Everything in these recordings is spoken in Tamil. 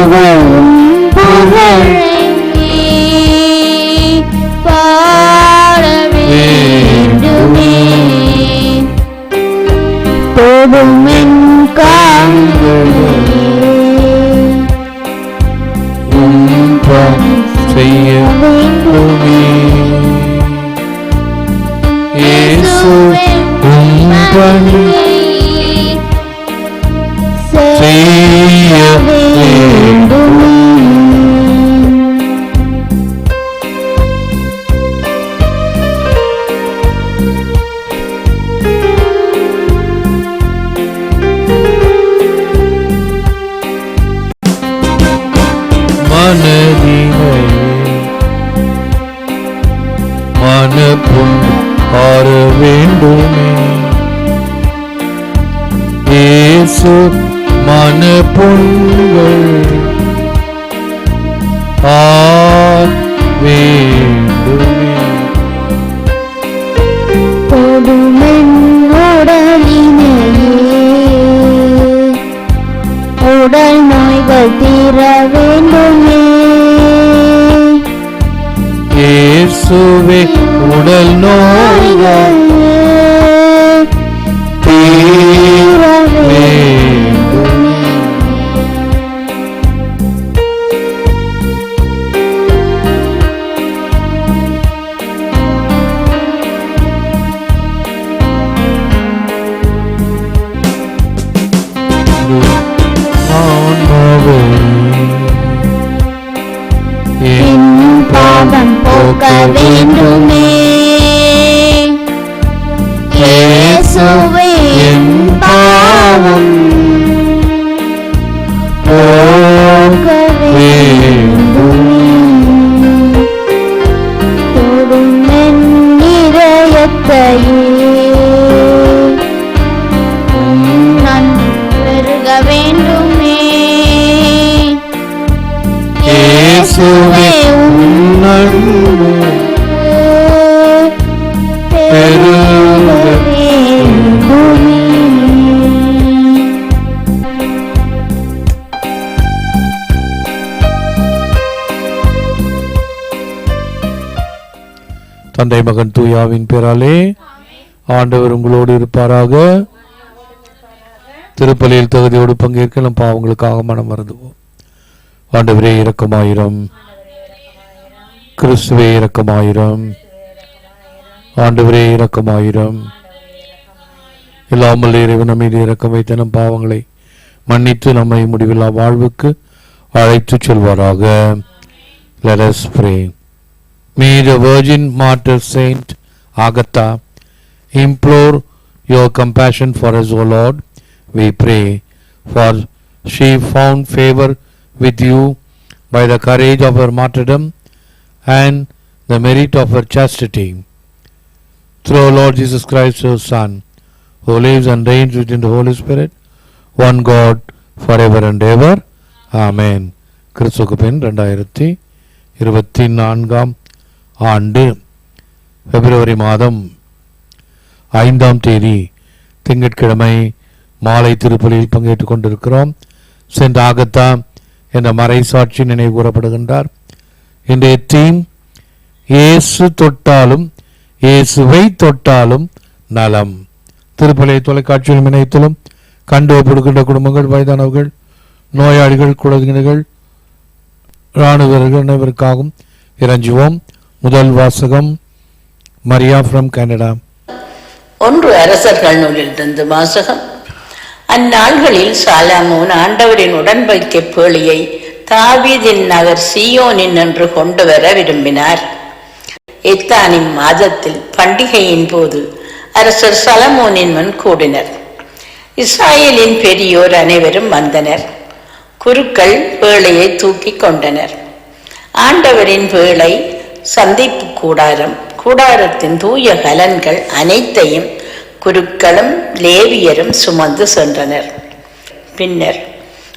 உம் புகழை பாட வேண்டுமே போதும் என் செய்ய வேண்டுமே இயேசுவே உம் பணி செய்ய வேண்டுமே மனதினை மனப்புண் ஆற வேண்டுமே மனப்புண்கள் ஆர் வேண்டுமே. என் உடலினையே உடல் நோய்கள் தீர வேண்டுமே. இயேசுவே உடல் நோய்கள் தந்தை மகன் தூயாவின் பேராலே ஆண்டவர் உங்களோடு இருப்பாராக. திருப்பலியில் தகுதியோடு பங்கேற்க நம் பாவங்களுக்காக மனம் மறந்துவோம் ஆண்டவரே இரக்கமாயிரம். கிறிஸ்துவே இரக்கமாயிரம். ஆண்டவரே இரக்கமாயிரம். இல்லாமல் இறைவன் மீது இறக்கம் வைத்த நம் பாவங்களை மன்னித்து நம்மை முடிவில்லா வாழ்வுக்கு அழைத்துச் செல்வாராக. Let us. May the Virgin Martyr Saint Agatha implore your compassion for us, O Lord, we pray. For she found favor with you by the courage of her martyrdom and the merit of her chastity. Through our Lord Jesus Christ, your Son, who lives and reigns within the Holy Spirit, one God, forever and ever. Amen. கிறிஸ்துக்கு பின் ரெண்டாயிரத்தி இருபத்தி நான்காம் ஆண்டு பிப்ரவரி மாதம் ஐந்தாம் தேதி திங்கட்கிழமை மாலை திருப்பலியில் பங்கேற்றுக் கொண்டிருக்கிறோம். சென்ற ஆகத்தா என்ற மறைசாட்சி நினைவு கூறப்படுகின்றார். இன்றைய தீம் இயேசு தொட்டாலும் இயேசுவை தொட்டாலும் நலம். திருப்பலை தொலைக்காட்சியிலும் இணையத்திலும் கண்டு ஒப்படுகின்ற குடும்பங்கள் வயதானவர்கள் நோயாளிகள் குழந்தைகள் இராணுவர்கள் அனைவருக்காகவும் இறஞ்சுவோம். முதல் வாசகம் மரியா ஃப்ரம் கனடா ஒன்று அரசர்கள் நூலிலிருந்து வாசகம். அந்நாள்களில் சாலாமோன் ஆண்டவரின் உடன்படிக்கை பேழியை தாவீதின் நகர் சீயோனின் என்று கொண்டு வர விரும்பினார். எத்தானின் மாதத்தில் பண்டிகையின் போது அரசர் சலமோனின் முன் கூடினர். இஸ்ராயலின் பெரியோர் அனைவரும் வந்தனர். குருக்கள் வேளையை தூக்கி கொண்டனர். ஆண்டவரின் வேளை சந்திப்பு கூடாரம். கூடாரத்தின் தூய கலன்கள் அனைத்தையும் குருக்களும் லேவியரும் சுமந்து சென்றனர். பின்னர்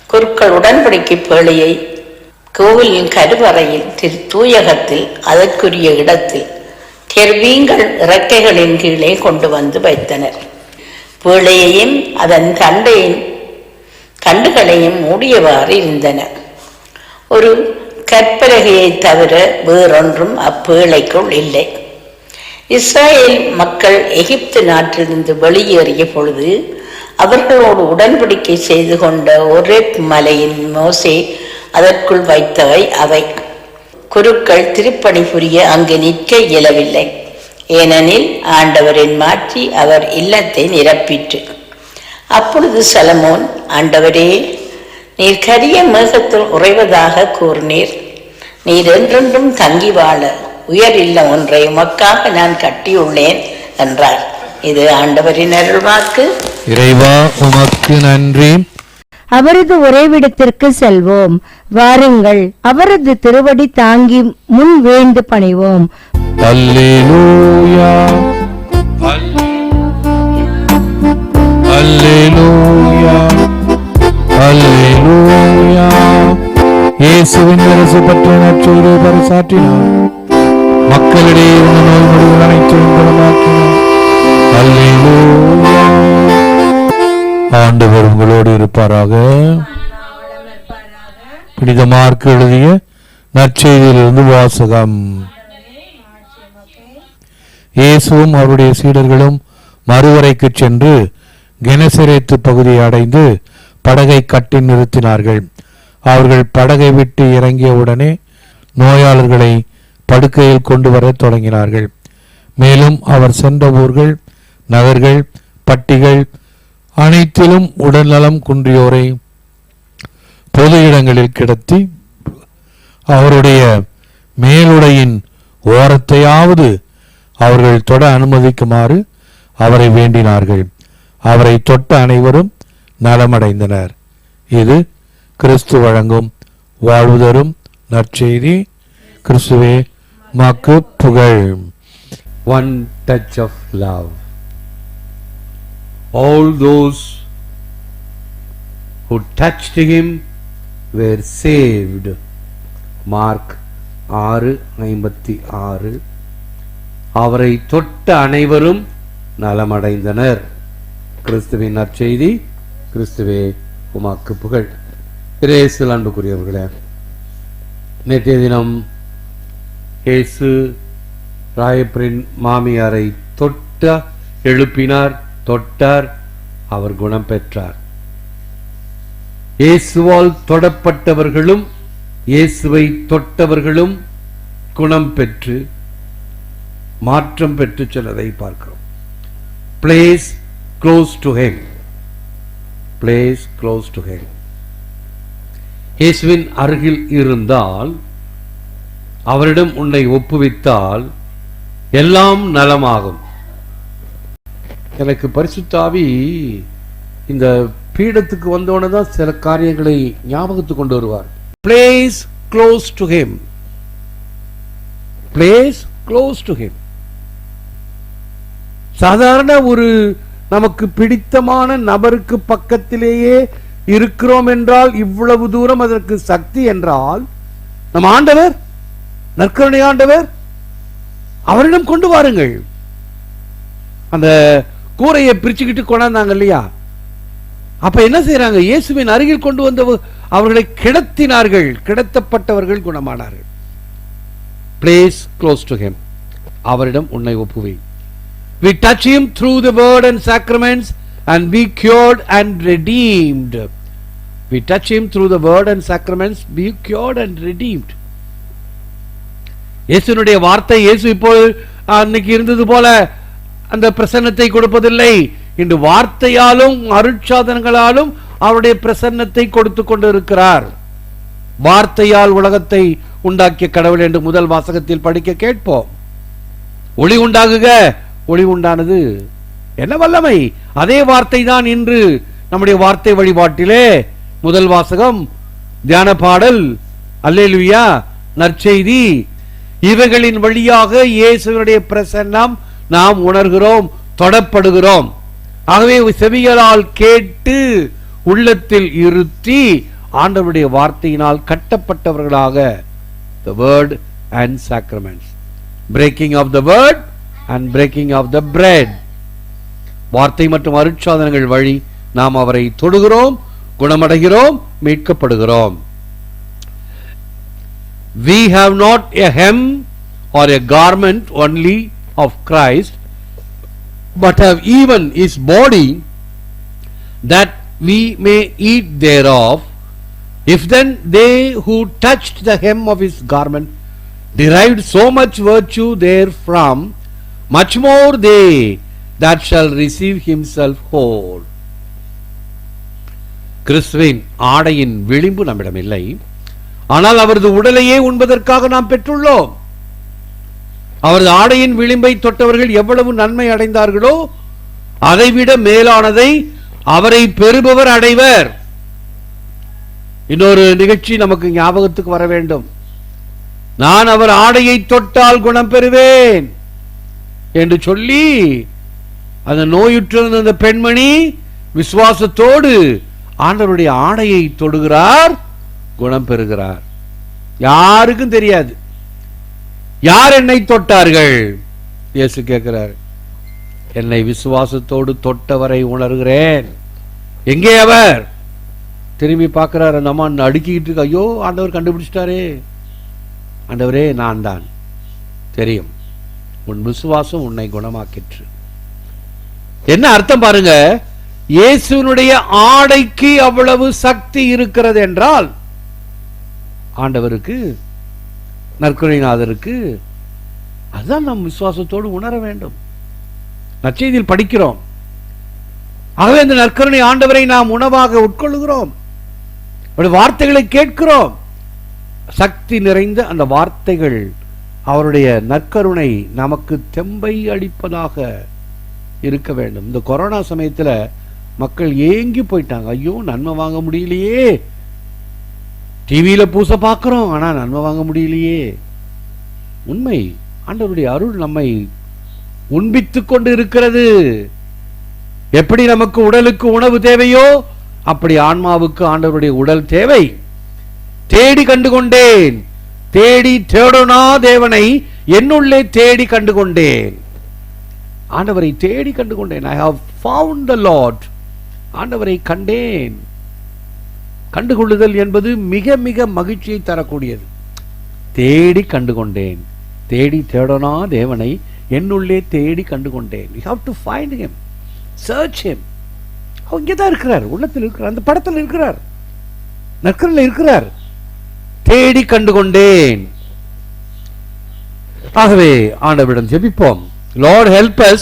குருக்கள் உடன்படிக்கை பேழையை கோவிலின் கருவறையில் திரு தூயகத்தில் அதற்குரிய இடத்தில் கெர்வீங்கள் இறக்கைகளின் கீழே கொண்டு வந்து வைத்தனர். பேழையையும் அதன் தண்டையின் கண்டுகளையும் மூடியவாறு இருந்தன. ஒரு கற்பலகையை தவிர வேறொன்றும் அப்பேழைக்குள் இல்லை. இஸ்ராயேல் மக்கள் எகிப்து நாட்டிலிருந்து வெளியேறிய பொழுது அவர்களோடு உடன்படிக்கை செய்து கொண்ட ஒரே மலையின் மோசே அதற்குள் வைத்தவை அவை. குருக்கள் திருப்பணி புரிய அங்கு நிற்க இயலவில்லை. ஏனெனில் ஆண்டவரின் மாற்றி அவர் இல்லத்தை நிரப்பிற்று. அப்பொழுது சலமோன் ஆண்டவரே நீர் கரிய மேகத்தில் உறைவதாக கூறினீர். நீர் என்றென்றும் தங்கி வாழ உயர் இல்லம் ஒன்றை உமக்காக நான் கட்டியுள்ளேன் என்றார். இது ஆண்டவரின் அருள்வாக்கு. இறைவா உமக்கு நன்றி. அவரது உறைவிடத்திற்கு செல்வோம். வாருங்கள் அவரது திருவடி தாங்கி முன் வேண்டு பணிவோம். அல்லேலூயா. அல்லேலூயா. இயேசுவின் அரசு பற்றிய நற்செய்தியை பறைசாற்றினார் மக்களிடையே இருந்த நோய் முடிவுகள் அனைத்தையும் குணமாக்கினார். ஆண்டவர் உங்களோடு இருப்பாராக. பிடித மார்க் எழுதிய நற்செய்தியிலிருந்து வாசகம். இயேசுவும் அவருடைய சீடர்களும் மறுவரைக்கு சென்று கெனசரேத்து பகுதியை அடைந்து படகை கட்டி நிறுத்தினார்கள். அவர்கள் படகை விட்டு இறங்கிய உடனே நோயாளர்களை படுக்கையில் கொண்டு வரத் தொடங்கினார்கள். மேலும் அவர் சென்ற ஊர்கள் நகர்கள் பட்டிகள் அனைத்திலும் உடல்நலம் குன்றியோரை பொது இடங்களில் கிடத்தி அவருடைய மேலுடையின் ஓரத்தையாவது அவர்கள் தொட அனுமதிக்குமாறு அவரை வேண்டினார்கள். அவரை தொட்ட அனைவரும் நலமடைந்தனர். இது கிறிஸ்து வழங்கும் வாழ்வுதரும் நற்செய்தி. கிறிஸ்துவே மாக்கு புகழ். One touch of love all those who touched him were saved. Mark ஆறு ஐம்பத்தி ஆறு. அவரை தொட்ட அனைவரும் நலமடைந்தனர். கிறிஸ்துவின் நற்செய்தி கிறிஸ்துவே உமாக்கு புகழ். இரேசில் அன்புக்குரியவர்களே நேற்றைய தினம் இயேசு ராயப்பரின் மாமியாரை தொட்ட எழுப்பினார் தொட்டார் அவர் குணம் பெற்றார். இயேசுவால் தொடப்பட்டவர்களும் இயேசுவை தொட்டவர்களும் குணம் பெற்று மாற்றம் பெற்று செல்வதை பார்க்கிறோம். Place close to him place close to him இயேசுவின் அருகில் இருந்தால் அவரிடம் உன்னை ஒப்புவித்தால் எல்லாம் நலமாகும். எனக்கு பரிசுத்தாவி இந்த பீடத்துக்கு வந்தோடனே தான் சில காரியங்களை ஞாபகத்துக்கு கொண்டு வருவார். Place close to him place close to him சாதாரண ஒரு நமக்கு பிடித்தமான நபருக்கு பக்கத்திலேயே இருக்கிறோம் என்றால் இவ்வளவு தூரம் அதற்கு சக்தி என்றால் நம் ஆண்டவர் நற்கருணை ஆண்டவர் அவரிடம் கொண்டு வாருங்கள். அந்த கூரையை பிரிச்சுக்கிட்டு கொண்டாந்தாங்க இல்லையா? அப்ப என்ன செய்யறாங்க இயேசுவின் அருகில் கொண்டு வந்த அவர்களை கிடத்தினார்கள். கிடத்தப்பட்டவர்கள் குணமானார்கள். பிளேஸ் க்ளோஸ் டு ஹெம் அவரிடம் உன்னை ஒப்புவை we touch him through the word and sacraments and be cured and redeemed. We touch him through the word and sacraments. Be cured and redeemed. இயேசுனுடைய வார்த்தை இயேசு இப்போ அன்னைக்கு இருந்தது போல அந்த பிரசன்னத்தை கொடுப்பதில்லை. இன்று வார்த்தையாலும் அருட்சாதனங்களாலும் அவருடைய பிரசன்னத்தை கொடுத்து கொண்டிருக்கிறார். வார்த்தையால் உலகத்தை உண்டாக்கிய கடவுள் என்று முதல் வாசகத்தில் படிக்க கேட்போம். ஒளி உண்டாகுக. ஒளி உண்டானது என்ன வல்லமை? அதே வார்த்தை தான் இன்று நம்முடைய வார்த்தை வழிபாட்டிலே முதல் வாசகம் தியான பாடல் அல்லேலுயா நற்செய்தி. இவைகளின் வழியாக இயேசுவனுடைய பிரசன்னம் நாம் உணர்கிறோம் தொடப்படுகிறோம். ஆகவே செவிகளால் கேட்டு உள்ளத்தில் இருத்தி ஆண்டவருடைய வார்த்தையினால் கட்டப்பட்டவர்களாக. The word and sacraments breaking of the word and breaking of the bread வார்த்தை மற்றும் அருட்சாதனங்கள் வழி நாம் அவரை தொடுகிறோம் குணமடைகிறோம் மீட்கப்படுகிறோம் we have not a hem or a garment only of Christ but have even his body that we may eat thereof if then they who touched the hem of his garment derived so much virtue therefrom, much more they that shall receive himself whole. கிறிஸ்துவின் ஆடையின் விளிம்பு நம்மிடம் இல்லை. ஆனால் அவரது உடலையே உண்பதற்காக நாம் பெற்றுள்ளோம். அவரது ஆடையின் விளிம்பை தொட்டவர்கள் எவ்வளவு நன்மை அடைந்தார்களோ அதைவிட மேலானதை அவரை பெறுபவர் அடைவர். இன்னொரு நிகழ்ச்சி நமக்கு ஞாபகத்துக்கு வர வேண்டும். நான் அவர் ஆடையை தொட்டால் குணம் பெறுவேன் என்று சொல்லி அந்த நோயுற்றிருந்த அந்த பெண்மணி விசுவாசத்தோடு ஆண்டவருடைய ஆடையை தொடுகிறார் குணம் பெறுகிறார். யாருக்கும் தெரியாது. யார் என்னை தொட்டார்கள்? இயேசு கேட்கிறார் என்னை விசுவாசத்தோடு தொட்டவரை உணர்கிறேன். எங்கே அவர்? திரும்பி பார்க்கிறார் அந்த அம்மா அடுக்கிக்கிட்டு இருக்க. ஐயோ ஆண்டவர் கண்டுபிடிச்சிட்டாரே. ஆண்டவரே நான் தான் தெரியும். உன் விசுவாசம் உன்னை குணமாக்கிற்று. என்ன அர்த்தம் பாருங்க? இயேசுனுடைய ஆடைக்கு அவ்வளவு சக்தி இருக்கிறது என்றால் ஆண்டவருக்கு நற்குறைநாதருக்கு அதுதான் நம் விசுவாசத்தோடு உணர வேண்டும். நற்செய்தியில் படிக்கிறோம். ஆகவே அந்த நற்கருணை ஆண்டவரை நாம் உணவாக உட்கொள்ளுகிறோம். அவருடைய வார்த்தைகளை கேட்கிறோம். சக்தி நிறைந்த அந்த வார்த்தைகள் அவருடைய நற்கருணை நமக்கு தெம்பை அளிப்பதாக இருக்க வேண்டும். இந்த கொரோனா சமயத்துல மக்கள் ஏங்கி போயிட்டாங்க. ஐயோ நன்மை வாங்க முடியலையே. டிவியில பூச பார்க்குறோம் ஆனா நன்மை வாங்க முடியலையே. உண்மை. ஆண்டவருடைய அருள் நம்மை உண்பித்துக் கொண்டு இருக்கிறது எப்படி நமக்கு உடலுக்கு உணவு தேவையோ அப்படி ஆன்மாவுக்கு ஆண்டவருடைய உடல் தேவை. தேடி கண்டு கொண்டேன் தேடி தேடனா தேவனை என்னுள்ளே தேடி கண்டு கொண்டேன் ஆண்டவரை தேடி கண்டு கொண்டேன் I have found the Lord ஆண்டவரை கண்டேன். கண்டுகொள்ளுதல் என்பது மிக மிக மகிழ்ச்சியை தரக்கூடியது. தேடி கண்டு கொண்டேன் தேடி தேடனா தேவனை என்னுள்ளே தேடி கண்டு கொண்டேன் you have to find him search him அவர் இங்கே தான் இருக்கிறார். உள்ளத்தில் இருக்கிறார். அந்த படத்தில் இருக்கிறார். நற்கரில் இருக்கிறார். தேடி கண்டு கொண்டேன் ஆகவே ஆண்டவரிடம் ஜெபிப்போம். Lord, help us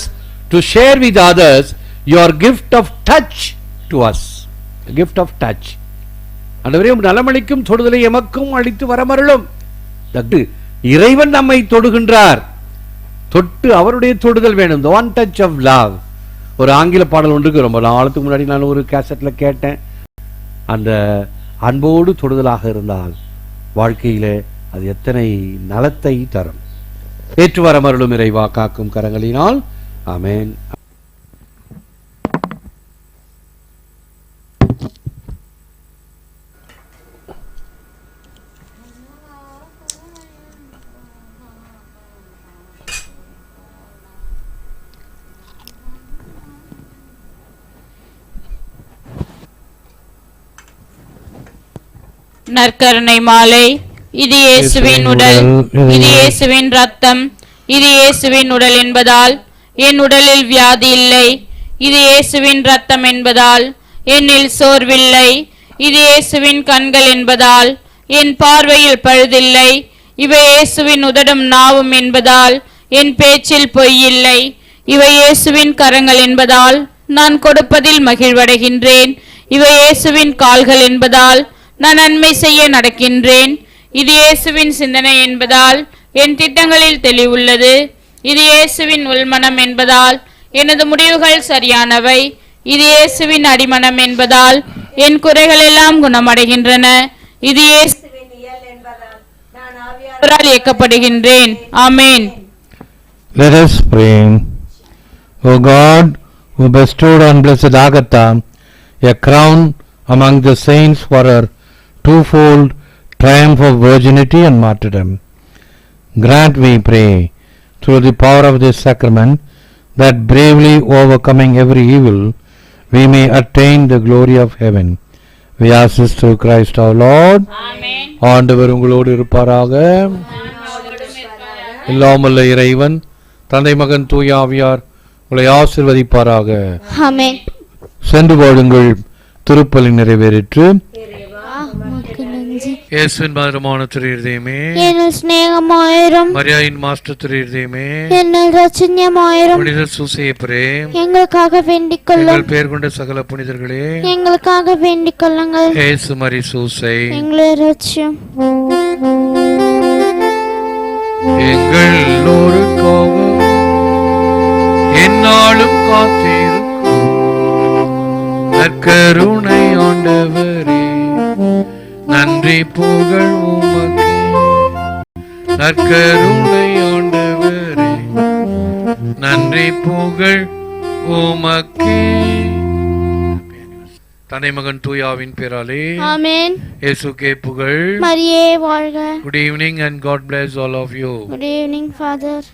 to share with others your gift of touch to us gift of touch ஆண்டவரே உம் நலமளிக்கும் தொடுதலை எமக்கும் அளித்து வரமருளும். இறைவன் நம்மை தொடுகின்றார். தொட்டு அவருடைய தொடுதல் வேணும். The one touch of love. ஒரு ஆங்கில பாடல் ஒன்றுக்கு ரொம்ப நாளத்துக்கு முன்னாடி நான் ஒரு கேசட்ல கேட்டேன். அந்த அன்போடு தொடுதலாக இருந்தால் வாழ்க்கையில அது எத்தனை நலத்தை தரும். ஏற்று வர மருளும் இறைவா காக்கும் கரங்களினால். அமேன் நற்கருணை மாலை. இது இயேசுவின் உடல். இது இயேசுவின் ரத்தம். இது இயேசுவின் உடல் என்பதால் என் உடலில் வியாதி இல்லை. இது இயேசுவின் ரத்தம் என்பதால் என்னில் சோர்வில்லை. இது இயேசுவின் கண்கள் என்பதால் என் பார்வையில் பழுதில்லை. இவை இயேசுவின் உதடும் நாவும் என்பதால் என் பேச்சில் பொய்யில்லை. இவை இயேசுவின் கரங்கள் என்பதால் நான் கொடுப்பதில் மகிழ்வடைகின்றேன். இவை இயேசுவின் கால்கள் என்பதால் நான் நன்மை செய்ய நடக்கின்றேன். இது இயேசுவின் சிந்தனை என்பதால் என் திட்டங்களில் தெளிவுள்ளது. இது இயேசுவின் உள்மனம் என்பதால் எனது முடிவுகள் சரியானவை. இது இயேசுவின் அடிமனம் என்பதால் என் குறைகள் எல்லாம் குணமடைகின்றன. இது இயேசுவின் இயல் என்பதால் நான் ஆவியானவரால் இயக்கப்படுகின்றேன். ஆமென். Let us pray. O God, who bestowed on Blessed Agatha a crown among the saints for her twofold triumph of virginity and martyrdom, grant, we pray, through the power of this sacrament, that bravely overcoming every evil, we may attain the glory of heaven. We ask this through Christ our Lord. ஆமென் ஆண்டவர் உங்களோடு இருப்பாராக இல்லாமல்ல இறைவன் தந்தை மகன் தூய ஆவியார் உங்களை ஆசிர்வதிப்பாராக ஆமென் சென்று வாழுங்கள் திருப்பலி நிறைவேறிற்று உமக்கு இயேசுவின் மதுரமான திருதயமே என்னில் சிநேகமாயிரும். மரியாயின் மாஸ்டர் திருதயமே என்னில் ரச்சன்யமாயிரும் புனித சூசையப்பரே எங்களுக்காக வேண்டிக் கொள்ளும். எங்கள் பேர் கொண்ட சகல புனிதர்களே. எங்களுக்காக வேண்டிக் கொள்ளுங்கள். இயேசு மரி சூசை. எங்களை ரட்சியும் எங்கள் எல்லோருக்காக என்னாலும் காத்திருக்கும். நற்கருணை நன்றி புகழ் உமக்கு. நற்கருணை ஆண்டவரே நன்றி புகழ் உமக்கே. தனை மகன் தூயாவின் பேராலே ஆமென். இயேசுக்கே புகழ். மரியே வாழ்க. Good evening and God bless all of you. Good evening father